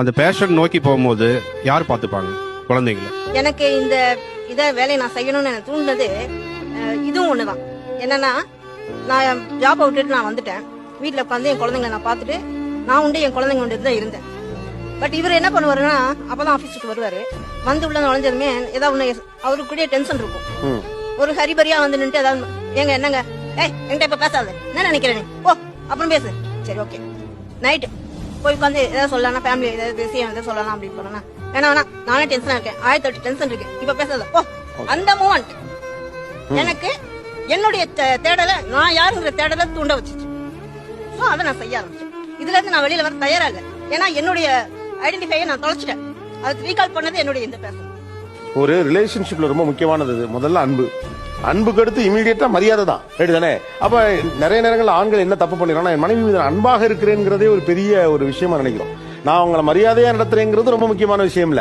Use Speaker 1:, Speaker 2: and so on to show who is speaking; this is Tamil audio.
Speaker 1: அந்த பேஷன் நோக்கி போகும்போது யார் பார்த்துப்பாங்க? குழந்தைங்கள.
Speaker 2: எனக்கு இந்த இதை வேலையை நான் செய்யணும்னு எனக்கு தூண்டினது இதுவும் ஒண்ணுதான். என்னன்னா நான் ஜாப்பை விட்டுட்டு நான் வந்துட்டேன். வீட்டில் உட்காந்து என் குழந்தைங்களை நான் பார்த்துட்டு நான் உண்டு என் குழந்தைங்க உண்டு தான் இருந்தேன். பட் இவர் என்ன பண்ணுவாருன்னா அப்பதான் ஆஃபீஸுக்கு வருவாரு. வந்து உள்ள நுழைஞ்சதுமே ஏதாவது ஒன்று அவருக்கு கூட டென்ஷன் இருக்கும். ஒரு ஹரிபரியா வந்து நின்று ஏதாவது ஏங்க என்னங்க? ஏய் என்கிட்ட இப்ப பேசாத. என்ன நினைக்கிறேன் ஓ அப்புறம் பேசு. சரி ஓகே நைட்டு போய் உட்காந்து ஏதாவது சொல்லலாம் ஃபேமிலி ஏதாவது பேசி ஏதாவது சொல்லலாம் அப்படின்னு போனா வேணா வேணா நானே டென்ஷனா இருக்கேன். ஆயிரத்தி எட்டு டென்ஷன் இருக்கு. இப்ப பேசாத ஓ அந்த மூமெண்ட் எனக்கு என்னுடைய தேடலை நான் யாருங்கிற தேடலை தூண்ட வச்சுச்சு. ஸோ அதை நான் செய்ய ஆரம்பிச்சேன். இதுல இருந்து நான் வெளியில வர தயாராக ஏன்னா என்னுடைய ஐடென்டிஃபையை நான் தொலைச்சிட்டேன். அது ரீகால் பண்ணது என்னுடைய இந்த பேசன்
Speaker 3: ஒரு ரிலேஷன்ஷிப்ல ரொம்ப முக்கியமானது இது. முதல்ல அன்பு. அன்புக்கு அடுத்து இமீடியட்டா மரியாதை தான். ரைட் தானே அப்ப நிறைய நேரங்கள் ஆண்கள் என்ன தப்பு பண்ணிடுறாங்கன்னா என் மனைவி மீது நான் அன்பாக இருக்கிறேங்கிறதே ஒரு பெரிய ஒரு விஷயமா நினைக்கிறோம். நான் அவங்கள மரியாதையா நடத்துறேங்கிறது ரொம்ப முக்கியமான விஷயம் இல்ல.